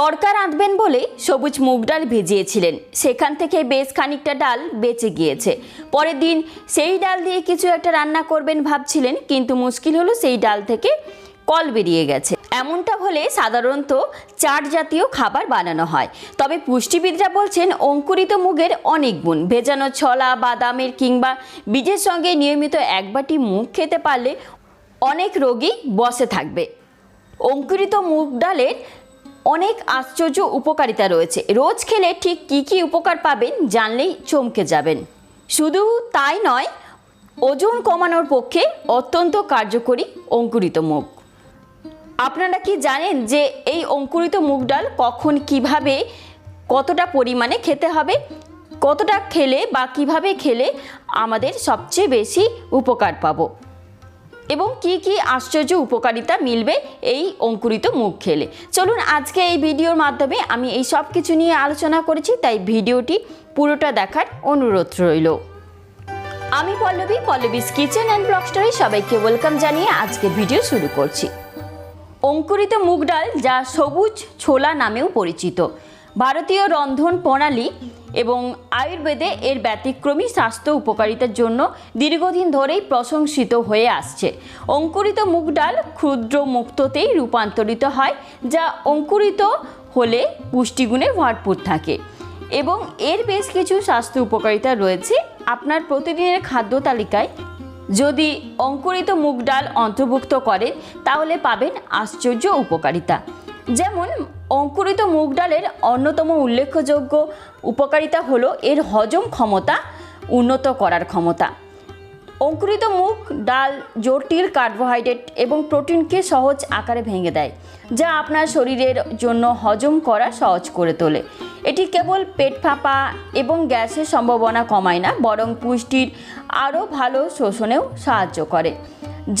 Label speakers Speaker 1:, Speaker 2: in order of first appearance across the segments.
Speaker 1: তরকা রাঁধবেন বলে সবুজ মুগ ডাল ভিজিয়েছিলেন। সেখান থেকে বেশ খানিকটা ডাল বেঁচে গিয়েছে। পরের দিন সেই ডাল দিয়ে কিছু একটা রান্না করবেন ভাবছিলেন, কিন্তু মুশকিল হলো সেই ডাল থেকে কল বেরিয়ে গেছে। এমনটা হলে সাধারণত চাট জাতীয় খাবার বানানো হয়। তবে পুষ্টিবিদরা বলছেন, অঙ্কুরিত মুগের অনেক গুণ। ভেজানো ছলা, বাদামের কিংবা বীজের সঙ্গে নিয়মিত এক বাটি মুগ খেতে পারলে অনেক রোগী বসে থাকবে। অঙ্কুরিত মুগ ডালের অনেক আশ্চর্য উপকারিতা রয়েছে। রোজ খেলে ঠিক কী কী উপকার পাবেন জানলেই চমকে যাবেন। শুধু তাই নয়, ওজন কমানোর পক্ষে অত্যন্ত কার্যকরী অঙ্কুরিত মুগ। আপনারা কি জানেন যে এই অঙ্কুরিত মুগ ডাল কখন কীভাবে কতটা পরিমাণে খেতে হবে? কতটা খেলে বা কীভাবে খেলে আমাদের সবচেয়ে বেশি উপকার পাবো? এবং কি কি আশ্চর্য উপকারিতা মিলবে এই অঙ্কুরিত মুখ খেলে। চলুন আজকে এই ভিডিওর মাধ্যমে আমি এই সব কিছু নিয়ে আলোচনা করেছি, তাই ভিডিওটি পুরোটা দেখার অনুরোধ রইল। আমি পল্লবী, পল্লবীস কিচেন অ্যান্ড ব্লগস্টারে সবাইকে ওয়েলকাম জানিয়ে আজকে ভিডিও শুরু করছি। অঙ্কুরিত মুগ ডাল যা সবুজ ছোলা নামেও পরিচিত। ভারতীয় রন্ধন প্রণালী এবং আয়ুর্বেদে এর ব্যতিক্রমী স্বাস্থ্য উপকারিতার জন্য দীর্ঘদিন ধরেই প্রশংসিত হয়ে আসছে। অঙ্কুরিত মুগ ডাল ক্ষুদ্র মুক্ততেই রূপান্তরিত হয়, যা অঙ্কুরিত হলে পুষ্টিগুণে ভরপুর থাকে। এবং এর বেশ কিছু স্বাস্থ্য উপকারিতা রয়েছে আপনার প্রতিদিনের খাদ্য তালিকায়। যদি অঙ্কুরিত মুগ ডাল অন্তর্ভুক্ত করেন, তাহলে পাবেন আশ্চর্য উপকারিতা। যেমন অঙ্কুরিত মুগ ডালের অন্যতম উল্লেখযোগ্য উপকারিতা হলো এর হজম ক্ষমতা উন্নত করার ক্ষমতা। অঙ্কুরিত মুগ ডাল জটিল কার্বোহাইড্রেট এবং প্রোটিনকে সহজ আকারে ভেঙে দেয়, যা আপনার শরীরের জন্য হজম করা সহজ করে তোলে। এটি কেবল পেট ফাঁপা এবং গ্যাসের সম্ভাবনা কমায় না, বরং পুষ্টির আরও ভালো শোষণেও সাহায্য করে।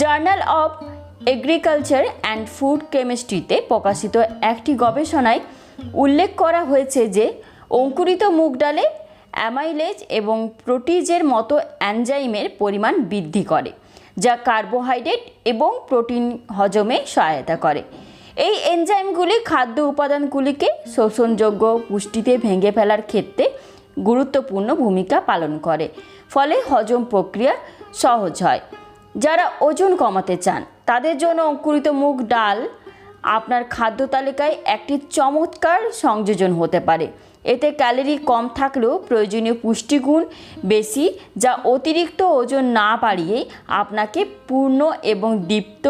Speaker 1: Journal of agriculture and food কেমিস্ট্রিতে প্রকাশিত একটি গবেষণায় উল্লেখ করা হয়েছে যে অঙ্কুরিত মুগ ডালে অ্যামাইলেজ এবং প্রোটিজের মতো অ্যানজাইমের পরিমাণ বৃদ্ধি করে, যা কার্বোহাইড্রেট এবং প্রোটিন হজমে সহায়তা করে। এই এনজাইমগুলি খাদ্য উপাদানগুলিকে শোষণযোগ্য পুষ্টিতে ভেঙে ফেলার ক্ষেত্রে গুরুত্বপূর্ণ ভূমিকা পালন করে, ফলে হজম প্রক্রিয়া সহজ হয়। যারা ওজন কমাতে চান, তাদের জন্য অঙ্কুরিত মুগ ডাল আপনার খাদ্য তালিকায় একটি চমৎকার সংযোজন হতে পারে। এতে ক্যালোরি কম থাকলেও প্রয়োজনীয় পুষ্টিগুণ বেশি, যা অতিরিক্ত ওজন না বাড়িয়ে আপনাকে পূর্ণ এবং দীপ্ত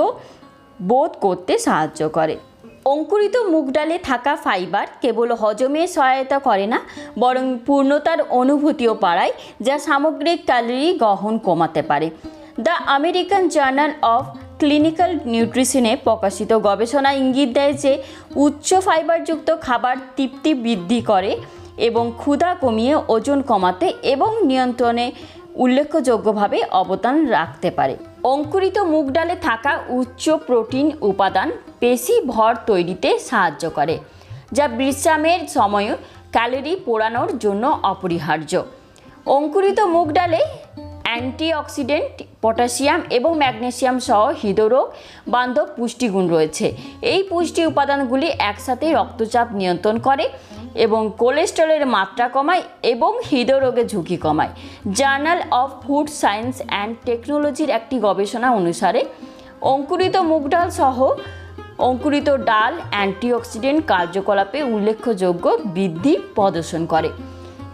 Speaker 1: বোধ করতে সাহায্য করে। অঙ্কুরিত মুগ ডালে থাকা ফাইবার কেবল হজমে সহায়তা করে না, বরং পূর্ণতার অনুভূতিও বাড়ায়, যা সামগ্রিক ক্যালোরি গ্রহণ কমাতে পারে। The American journal of clinical নিউট্রিশনে প্রকাশিত গবেষণা ইঙ্গিত দেয় যে, উচ্চ ফাইবারযুক্ত খাবার তৃপ্তি বৃদ্ধি করে এবং ক্ষুধা কমিয়ে ওজন কমাতে এবং নিয়ন্ত্রণে উল্লেখযোগ্যভাবে অবদান রাখতে পারে। অঙ্কুরিত মুগ ডালে থাকা উচ্চ প্রোটিন উপাদান পেশি ভর তৈরিতে সাহায্য করে, যা বিশ্রামের সময় ক্যালোরি পোড়ানোর জন্য অপরিহার্য। অঙ্কুরিত মুগ ডালে অ্যান্টিঅক্সিডেন্ট, পটাশিয়াম এবং ম্যাগনেসিয়াম সহ হৃদরোগ বান্ধব পুষ্টিগুণ রয়েছে। এই পুষ্টি উপাদানগুলি একসাথে রক্তচাপ নিয়ন্ত্রণ করে এবং কোলেস্টেরলের মাত্রা কমায় এবং হৃদরোগের ঝুঁকি কমায়। Journal of food science and টেকনোলজির একটি গবেষণা অনুসারে অঙ্কুরিত মুগ ডাল সহ অঙ্কুরিত ডাল অ্যান্টিঅক্সিডেন্ট কার্যকলাপে উল্লেখযোগ্য বৃদ্ধি প্রদর্শন করে।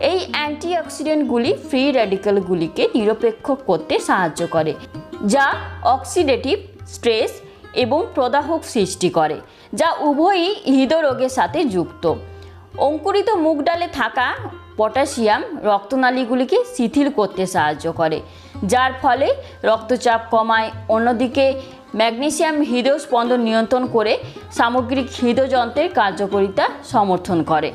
Speaker 1: এই অ্যান্টিঅক্সিডেন্টগুলি ফ্রি র্যাডিক্যালগুলিকে নিরপেক্ষ করতে সাহায্য করে, যা অক্সিডেটিভ স্ট্রেস এবং প্রদাহক সৃষ্টি করে, যা উভয়ই হৃদরোগের সাথে যুক্ত। অঙ্কুরিত মুগ ডালে থাকা পটাশিয়াম রক্তনালীগুলিকে শিথিল করতে সাহায্য করে, যার ফলে রক্তচাপ কমায়। অন্যদিকে, ম্যাগনেসিয়াম হৃদস্পন্দন নিয়ন্ত্রণ করে সামগ্রিক হৃদযন্ত্রের কার্যকারিতা সমর্থন করে।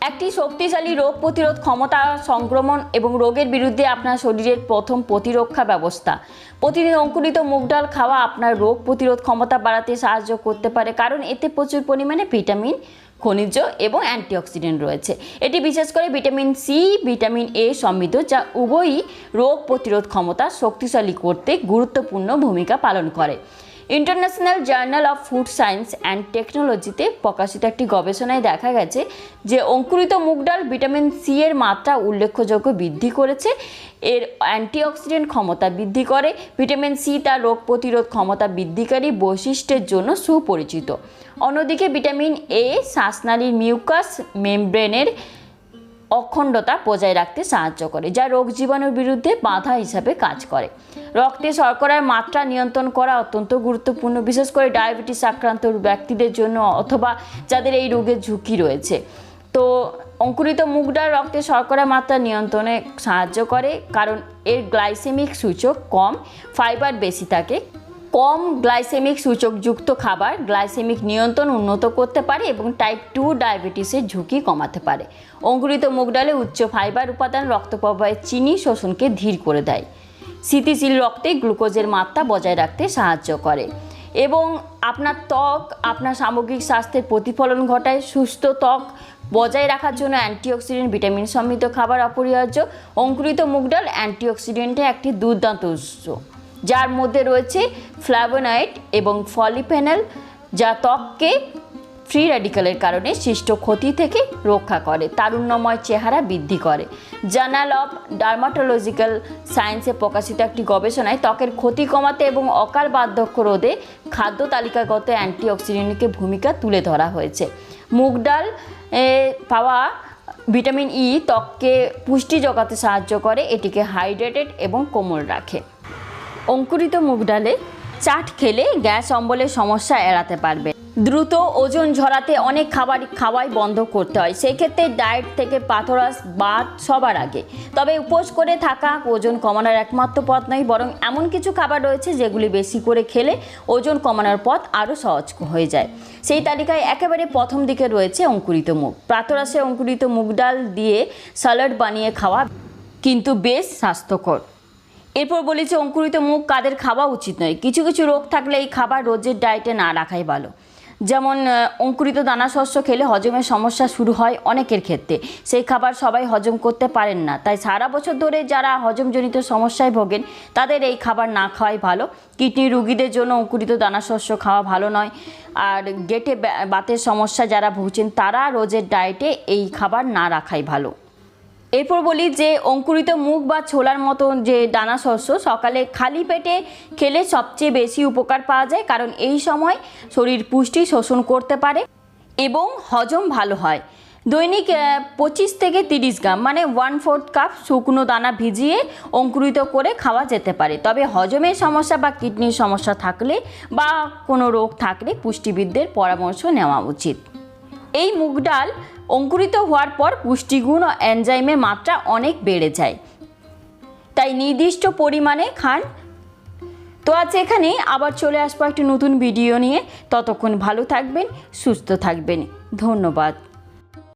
Speaker 1: একটি শক্তিশালী রোগ প্রতিরোধ ক্ষমতা সংক্রমণ এবং রোগের বিরুদ্ধে আপনার শরীরের প্রথম প্রতিরক্ষা ব্যবস্থা। প্রতিদিন অঙ্কুরিত মুগ ডাল খাওয়া আপনার রোগ প্রতিরোধ ক্ষমতা বাড়াতে সাহায্য করতে পারে, কারণ এতে প্রচুর পরিমাণে ভিটামিন, খনিজ এবং অ্যান্টিঅক্সিডেন্ট রয়েছে। এটি বিশেষ করে ভিটামিন সি, ভিটামিন এ সমৃদ্ধ, যা উভয়ই রোগ প্রতিরোধ ক্ষমতা শক্তিশালী করতে গুরুত্বপূর্ণ ভূমিকা পালন করে। International journal of food science and টেকনোলজিতে প্রকাশিত একটি গবেষণায় দেখা গেছে যে অঙ্কুরিত মুগ ডাল ভিটামিন সি এর মাত্রা উল্লেখযোগ্য বৃদ্ধি করেছে। এর অ্যান্টিঅক্সিডেন্ট ক্ষমতা বৃদ্ধি করে। ভিটামিন সি তার রোগ প্রতিরোধ ক্ষমতা বৃদ্ধিকারী বৈশিষ্ট্যের জন্য সুপরিচিত। অন্যদিকে ভিটামিন এ শ্বাসনালীর মিউকাস, মেমব্রেনের অখণ্ডতা বজায় রাখতে সাহায্য করে, যা রোগ জীবাণুর বিরুদ্ধে বাধা হিসাবে কাজ করে। রক্তে শর্করার মাত্রা নিয়ন্ত্রণ করা অত্যন্ত গুরুত্বপূর্ণ, বিশেষ করে ডায়াবেটিস আক্রান্ত ব্যক্তিদের জন্য অথবা যাদের এই রোগের ঝুঁকি রয়েছে। তো অঙ্কুরিত মুগ ডাল রক্তে শর্করার মাত্রা নিয়ন্ত্রণে সাহায্য করে, কারণ এর গ্লাইসেমিক সূচক কম, ফাইবার বেশি থাকে কম গ্লাইসেমিক সূচকযুক্ত খাবার গ্লাইসেমিক নিয়ন্ত্রণ উন্নত করতে পারে এবং টাইপ টু ডায়াবেটিসের ঝুঁকি কমাতে পারে। অঙ্কুরিত মুগ ডালে উচ্চ ফাইবার উপাদান, রক্ত প্রবাহে চিনি শোষণকে ধীর করে দেয়। স্থিতিশীল রক্তে গ্লুকোজের মাত্রা বজায় রাখতে সাহায্য করে। এবং আপনার ত্বক, আপনার সামগ্রিক স্বাস্থ্যের প্রতিফলন ঘটায়। সুস্থ ত্বক বজায় রাখার জন্য অ্যান্টিঅক্সিডেন্ট, ভিটামিন সমৃদ্ধ খাবার অপরিহার্য। অঙ্কুরিত মুগ ডাল অ্যান্টিঅক্সিডেন্টে একটি দুর্দান্ত উৎস। যার মধ্যে রয়েছে ফ্ল্যাভোনয়েড এবং ফলিফেনল যা ত্বককে ফ্রি র্যাডিক্যালের কারণে সৃষ্ট ক্ষতি থেকে রক্ষা করে, তারুণ্যময় চেহারা বৃদ্ধি করে। জার্নাল অফ ডার্মাটোলজিক্যাল সায়েন্সে প্রকাশিত একটি গবেষণায় ত্বকের ক্ষতি কমাতে এবং অকাল বার্ধক্য রোধে খাদ্য তালিকাগত অ্যান্টিঅক্সিডেন্টকে ভূমিকা তুলে ধরা হয়েছে। মুগ ডাল পাওয়া ভিটামিন ই ত্বককে পুষ্টি জোগাতে সাহায্য করে, এটিকে হাইড্রেটেড এবং কোমল রাখে। অঙ্কুরিত মুগ ডালে চাট খেলে গ্যাস অম্বলের সমস্যা এড়াতে পারবে। দ্রুত ওজন ঝরাতে অনেক খাবার খাওয়াই বন্ধ করতে হয়। সেই ক্ষেত্রে ডায়েট থেকে পাথরাস বাদ সবার আগে। তবে উপোস করে থাকা ওজন কমানোর একমাত্র পথ নয়, বরং এমন কিছু খাবার রয়েছে যেগুলি বেশি করে খেলে ওজন কমানোর পথ আরও সহজ হয়ে যায়। সেই তালিকায় একেবারে প্রথম দিকে রয়েছে অঙ্কুরিত মুগ। প্রাতরাসে অঙ্কুরিত মুগ ডাল দিয়ে স্যালাড বানিয়ে খাওয়া কিন্তু বেশ স্বাস্থ্যকর। এরপর বলেছে, অঙ্কুরিত মুখ কাদের খাওয়া উচিত নয়। কিছু কিছু রোগ থাকলে এই খাবার রোজের ডায়েটে না রাখাই ভালো। যেমন অঙ্কুরিত দানা শস্য খেলে হজমের সমস্যা শুরু হয় অনেকের ক্ষেত্রে। সেই খাবার সবাই হজম করতে পারেন না। তাই সারা বছর ধরে যারা হজমজনিত সমস্যায় ভোগেন, তাদের এই খাবার না খাওয়াই ভালো। কিডনি রুগীদের জন্য অঙ্কুরিত দানা শস্য খাওয়া ভালো নয়। আর গেটে বাতের সমস্যা যারা ভুগছেন, তারা রোজের ডায়েটে এই খাবার না রাখাই ভালো। এরপর বলি যে অঙ্কুরিত মুগ বা ছোলার মতো যে দানা শস্য সকালে খালি পেটে খেলে সবচেয়ে বেশি উপকার পাওয়া যায়, কারণ এই সময় শরীর পুষ্টি শোষণ করতে পারে এবং হজম ভালো হয়। দৈনিক পঁচিশ থেকে তিরিশ গ্রাম মানে ওয়ান ফোর্থ কাপ শুকনো দানা ভিজিয়ে অঙ্কুরিত করে খাওয়া যেতে পারে। তবে হজমের সমস্যা বা কিডনির সমস্যা থাকলে বা কোনো রোগ থাকলে পুষ্টিবিদদের পরামর্শ নেওয়া উচিত। এই মুগ ডাল অঙ্কুরিত হওয়ার পর পুষ্টিগুণ ও এনজাইমের মাত্রা অনেক বেড়ে যায়। তাই নির্দিষ্ট পরিমাণে খান। তো আজ এখানে আবার চলে আসব একটি নতুন ভিডিও নিয়ে। ততক্ষণ ভালো থাকবেন, সুস্থ থাকবেন। ধন্যবাদ।